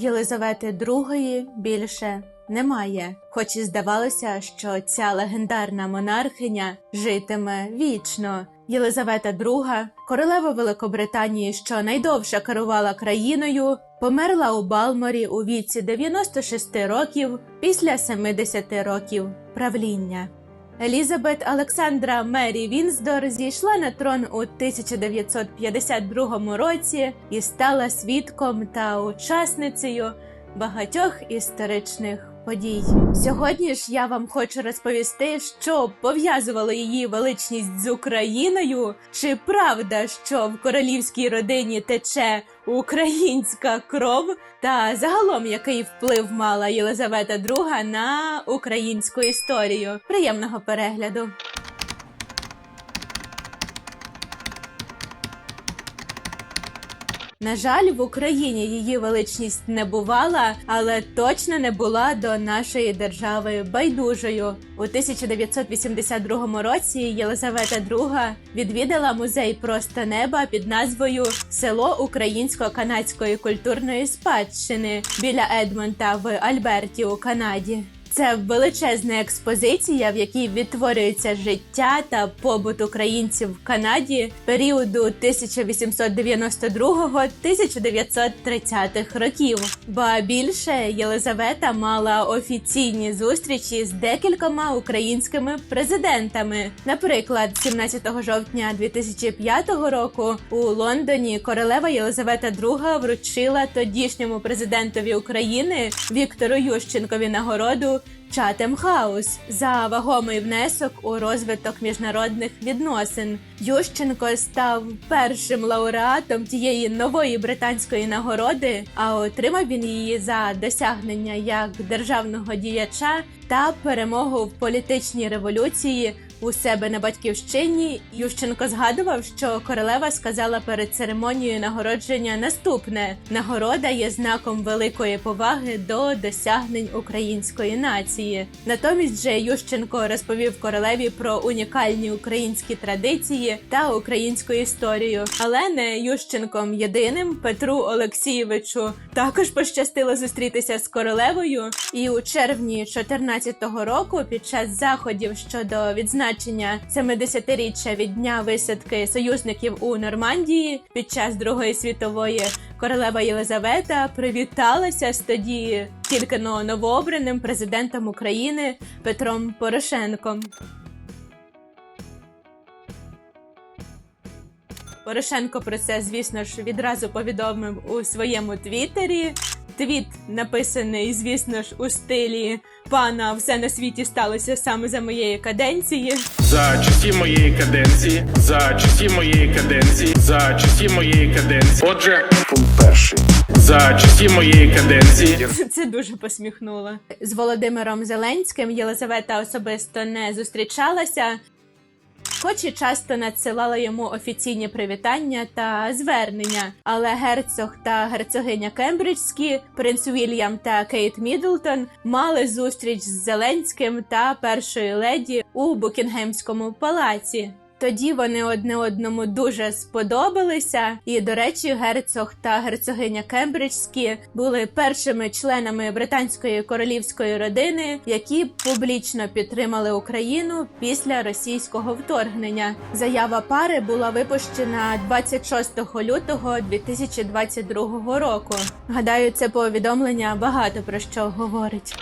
Єлизавети II більше немає, хоч і здавалося, що ця легендарна монархиня житиме вічно. Єлизавета II, королева Великобританії, що найдовше керувала країною, померла у Балморі у віці 96 років після 70 років правління. Елізабет Олександра Мері Вінздор зійшла на трон у 1952 році і стала свідком та учасницею багатьох історичних подій. Сьогодні ж я вам хочу розповісти, що пов'язувало її величність з Україною. Чи правда, що в королівській родині тече українська кров? Та загалом який вплив мала Єлизавета II на українську історію? Приємного перегляду! На жаль, в Україні її величність не бувала, але точно не була до нашої держави байдужою. У 1982 році Єлизавета II відвідала музей просто неба під назвою Село українсько-канадської культурної спадщини біля Едмонта в Альберті у Канаді. Це величезна експозиція, в якій відтворюється життя та побут українців в Канаді періоду 1892-1930 років. Ба більше Єлизавета мала офіційні зустрічі з декількома українськими президентами. Наприклад, 17 жовтня 2005 року у Лондоні королева Єлизавета II вручила тодішньому президентові України Віктору Ющенкові нагороду. Чатем Хаус за вагомий внесок у розвиток міжнародних відносин. Ющенко став першим лауреатом тієї нової британської нагороди, а отримав він її за досягнення як державного діяча та перемогу в політичній революції. У себе на батьківщині Ющенко згадував, що королева сказала перед церемонією нагородження наступне: нагорода є знаком великої поваги до досягнень української нації. Натомість же Ющенко розповів королеві про унікальні українські традиції та українську історію. Але не Ющенком єдиним Петру Олексійовичу також пощастило зустрітися з королевою. І у червні 2014 року, під час заходів щодо відзначення 70-річчя від дня висадки союзників у Нормандії під час Другої світової королева Єлизавета привіталася з тоді тільки но новообраним президентом України Петром Порошенком. Порошенко про це, звісно ж, відразу повідомив у своєму твіттері. Твіт написаний, звісно ж, у стилі пана все на світі сталося саме за моєї каденції. За часів моєї каденції, за часів моєї каденції, за часів моєї каденції. Отже, Пункт перший. за часів моєї каденції. Це дуже посміхнуло. З Володимиром Зеленським Єлизавета особисто не зустрічалася, хоч і часто надсилала йому офіційні привітання та звернення. Але герцог та герцогиня Кембриджські, принц Вільям та Кейт Мідлтон мали зустріч з Зеленським та першою леді у Букінгемському палаці. Тоді вони одне одному дуже сподобалися, і до речі, герцог та герцогиня Кембриджські були першими членами британської королівської родини, які публічно підтримали Україну після російського вторгнення. Заява пари була випущена 26 лютого 2022 року. Гадаю, це повідомлення багато про що говорить.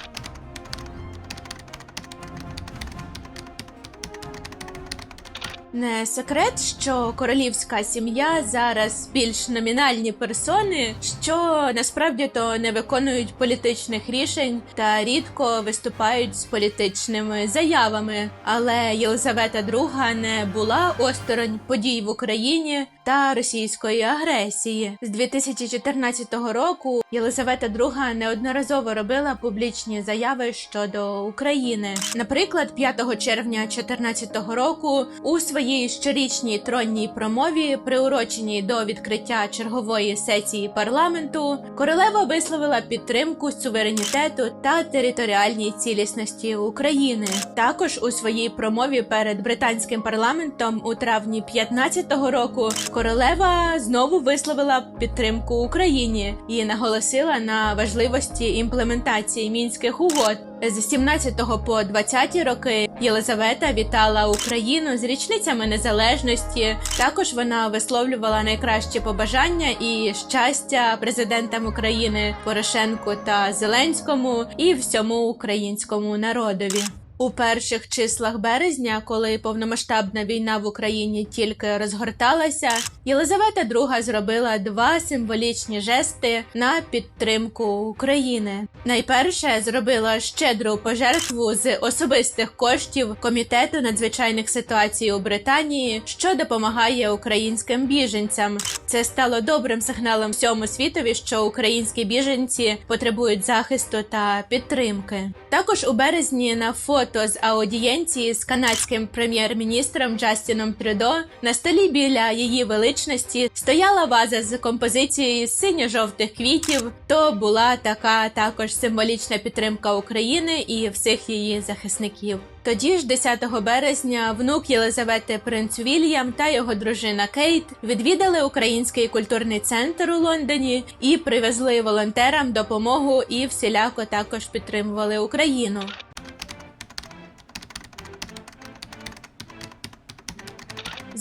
Не секрет, що королівська сім'я зараз більш номінальні персони, що насправді то не виконують політичних рішень та рідко виступають з політичними заявами. Але Єлизавета II не була осторонь подій в Україні та російської агресії. З 2014 року Єлизавета II неодноразово робила публічні заяви щодо України. Наприклад, 5 червня 2014 року у своїй своїй щорічній тронній промові, приуроченій до відкриття чергової сесії парламенту, королева висловила підтримку суверенітету та територіальній цілісності України. Також у своїй промові перед британським парламентом у травні 15-го року королева знову висловила підтримку Україні і наголосила на важливості імплементації мінських угод. З 17 по 20 роки Єлизавета вітала Україну з річницями незалежності. Також вона висловлювала найкращі побажання і щастя президентам України Порошенку та Зеленському і всьому українському народові. У перших числах березня, коли повномасштабна війна в Україні тільки розгорталася, Єлизавета II зробила два символічні жести на підтримку України. Найперше зробила щедру пожертву з особистих коштів комітету надзвичайних ситуацій у Британії, що допомагає українським біженцям. Це стало добрим сигналом всьому світові, що українські біженці потребують захисту та підтримки. Також у березні на фото з аудієнції з канадським прем'єр-міністром Джастіном Трюдо на столі біля її величності стояла ваза з композицією синьо-жовтих квітів. То була така також символічна підтримка України і всіх її захисників. Тоді ж, 10 березня, внук Єлизавети принц Вільям та його дружина Кейт відвідали український культурний центр у Лондоні і привезли волонтерам допомогу і всіляко також підтримували Україну.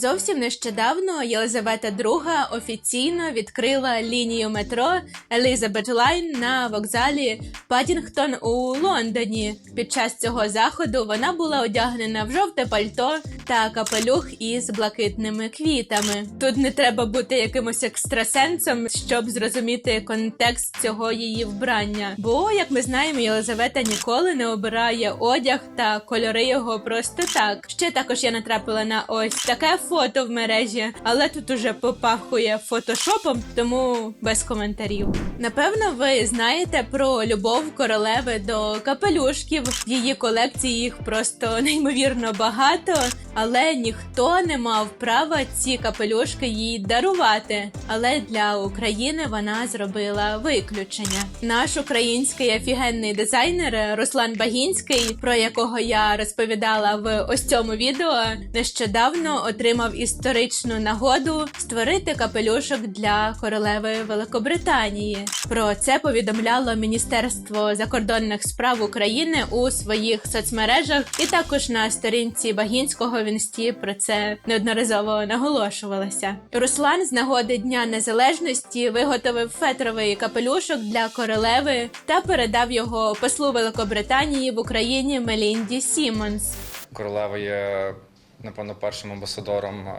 Зовсім нещодавно Єлизавета II офіційно відкрила лінію метро Елізабет Лайн на вокзалі Падінгтон у Лондоні. Під час цього заходу вона була одягнена в жовте пальто та капелюх із блакитними квітами. Тут не треба бути якимось екстрасенсом, щоб зрозуміти контекст цього її вбрання. Бо, як ми знаємо, Єлизавета ніколи не обирає одяг та кольори його просто так. Ще також я натрапила на ось таке фото в мережі, але тут уже попахує фотошопом, тому без коментарів. Напевно, ви знаєте про любов королеви до капелюшків. Її колекції їх просто неймовірно багато, але ніхто не мав права ці капелюшки їй дарувати. Але для України вона зробила виключення. Наш український офігенний дизайнер Руслан Багінський, про якого я розповідала в ось цьому відео, нещодавно отримав історичну нагоду створити капелюшок для королеви Великобританії. Про це повідомляло Міністерство закордонних справ України у своїх соцмережах, і також на сторінці Багінського в інсті про це неодноразово наголошувалося. Руслан з нагоди Дня Незалежності виготовив фетровий капелюшок для королеви та передав його послу Великобританії в Україні Мелінді Сімонс. Королева є, напевно, першим амбасадором е,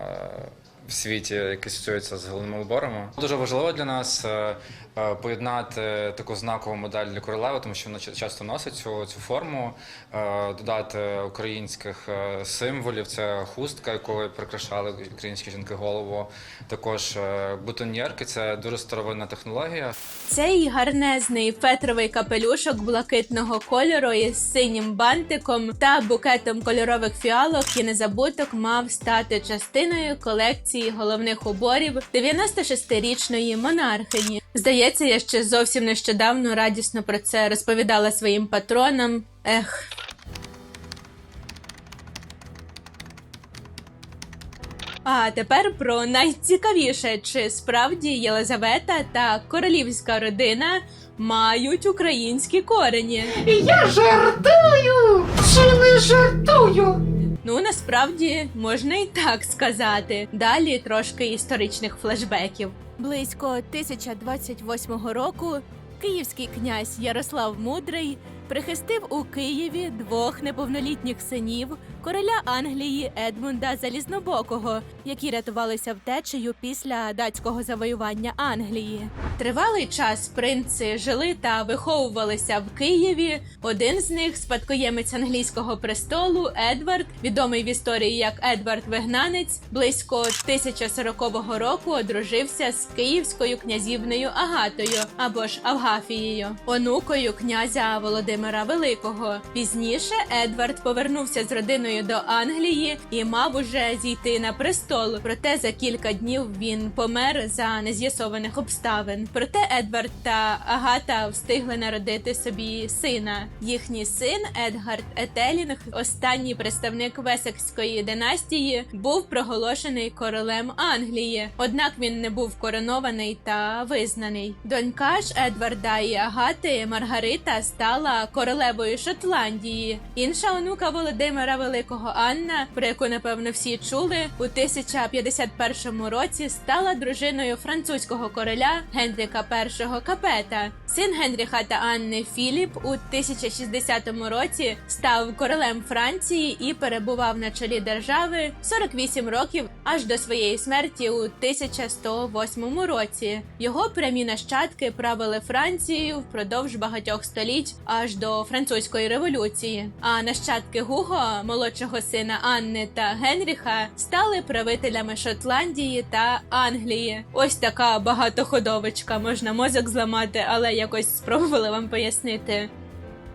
в світі, який асоціюється з головними уборами. Дуже важливо для нас е, е, поєднати таку знакову модель для королеви, тому що вона часто носить цю, цю форму, е, додати українських символів. Це хустка, якою прикрашали українські жінки голову. Також бутоньєрки це дуже старовинна технологія. Цей гарнезний фетровий капелюшок блакитного кольору із синім бантиком та букетом кольорових фіалок і незабуток мав стати частиною колекції головних уборів 96-річної монархині. Здається, я ще зовсім нещодавно радісно про це розповідала своїм патронам. Ех. А тепер про найцікавіше, чи справді Єлизавета та королівська родина мають українські корені. Я жартую! Чи не жартую? Ну насправді можна і так сказати. Далі трошки історичних флешбеків. Близько 1028 року київський князь Ярослав Мудрий прихистив у Києві двох неповнолітніх синів короля Англії Едмунда Залізнобокого, які рятувалися втечею після датського завоювання Англії. Тривалий час принци жили та виховувалися в Києві. Один з них, спадкоємець англійського престолу, Едвард, відомий в історії як Едвард Вигнанець, близько 1040 року одружився з київською князівною Агатою або ж Авгафією, онукою князя Володимира Великого. Пізніше Едвард повернувся з родиною до Англії і мав уже зійти на престол. Проте за кілька днів він помер за нез'ясованих обставин. Проте Едвард та Агата встигли народити собі сина. Їхній син Едгард Етелінг, останній представник Весекської династії, був проголошений королем Англії. Однак він не був коронований та визнаний. Донька ж Едварда і Агати Маргарита стала королевою Шотландії. Інша онука Володимира Великого Анна, про яку напевно всі чули, у 1051 році стала дружиною французького короля Генріка І Капета. Син Генріха та Анни Філіп у 1060 році став королем Франції і перебував на чолі держави 48 років аж до своєї смерті у 1108 році. Його прямі нащадки правили Францією впродовж багатьох століть аж до французької революції. А нащадки Гуго, молодшого сина Анни та Генріха, стали правителями Шотландії та Англії. Ось така багатоходовочка. Можна мозок зламати, але якось спробувала вам пояснити.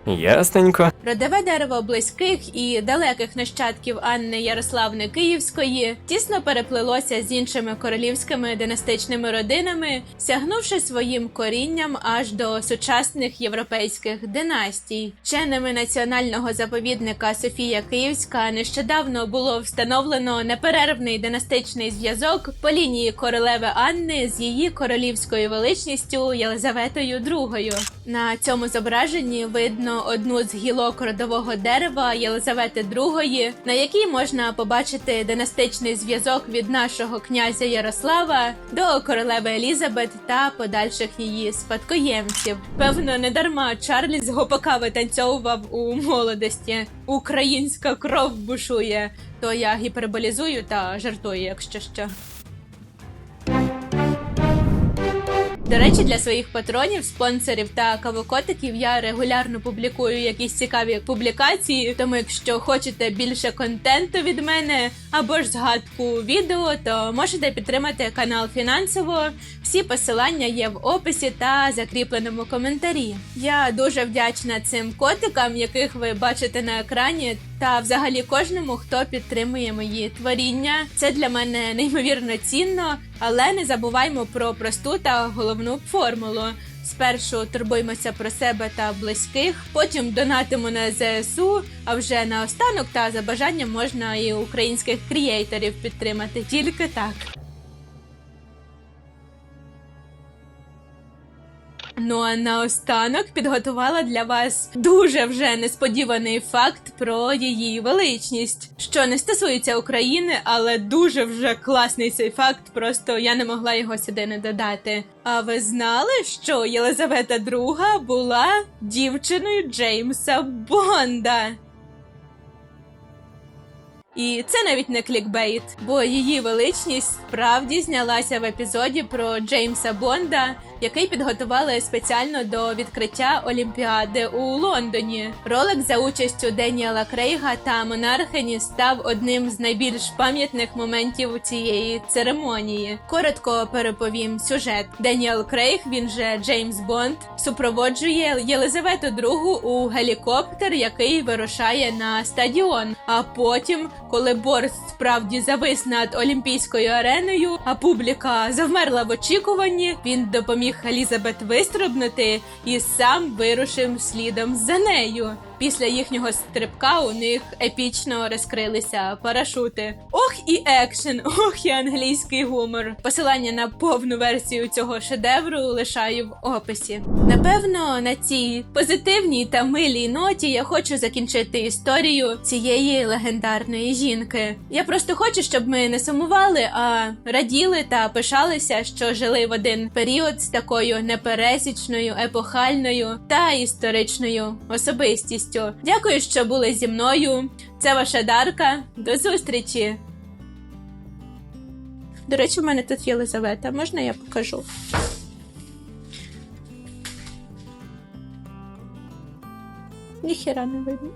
Ясненько. Родове дерево близьких і далеких нащадків Анни Ярославни Київської тісно переплилося з іншими королівськими династичними родинами, сягнувши своїм корінням аж до сучасних європейських династій. Вченими національного заповідника Софія Київська нещодавно було встановлено неперервний династичний зв'язок по лінії королеви Анни з її королівською величністю Єлизаветою II. На цьому зображенні видно одну з гілок родового дерева Єлизавети II, на якій можна побачити династичний зв'язок від нашого князя Ярослава до королеви Елізабет та подальших її спадкоємців. Певно, не дарма Чарльз гопака витанцьовував у молодості. Українська кров бушує. То я гіперболізую та жартую, якщо що. До речі, для своїх патронів, спонсорів та кавокотиків я регулярно публікую якісь цікаві публікації. Тому, якщо хочете більше контенту від мене або ж згадку відео, то можете підтримати канал фінансово. Всі посилання є в описі та закріпленому коментарі. Я дуже вдячна цим котикам, яких ви бачите на екрані, та взагалі кожному, хто підтримує мої творіння. Це для мене неймовірно цінно, але не забуваймо про просту та головну формулу. Спершу турбуємося про себе та близьких, потім донатимо на ЗСУ. А вже наостанок та за бажанням можна і українських крієйторів підтримати тільки так. Ну а наостанок підготувала для вас дуже вже несподіваний факт про її величність, що не стосується України, але дуже вже класний цей факт. Просто я не могла його сюди не додати. А ви знали, що Єлизавета II була дівчиною Джеймса Бонда? І це навіть не клікбейт, бо її величність справді знялася в епізоді про Джеймса Бонда, який підготували спеціально до відкриття Олімпіади у Лондоні. Ролик за участю Деніела Крейга та монархині став одним з найбільш пам'ятних моментів цієї церемонії. Коротко переповім сюжет. Деніел Крейг, він же Джеймс Бонд, супроводжує Єлизавету II у гелікоптер, який вирушає на стадіон. А потім, коли борт справді завис над Олімпійською ареною, а публіка завмерла в очікуванні, він допоміг Елізабет вистрибнути і сам вирушив слідом за нею. Після їхнього стрибка у них епічно розкрилися парашути. Ох і екшен, ох і англійський гумор. Посилання на повну версію цього шедевру лишаю в описі. Напевно, на цій позитивній та милій ноті я хочу закінчити історію цієї легендарної жінки. Я просто хочу, щоб ми не сумували, а раділи та пишалися, що жили в один період з такою непересічною, епохальною та історичною особистістю. Дякую, що були зі мною. Це ваша Дарка. До зустрічі. До речі, в мене тут Єлизавета. Можна я покажу? Ніхера не видно.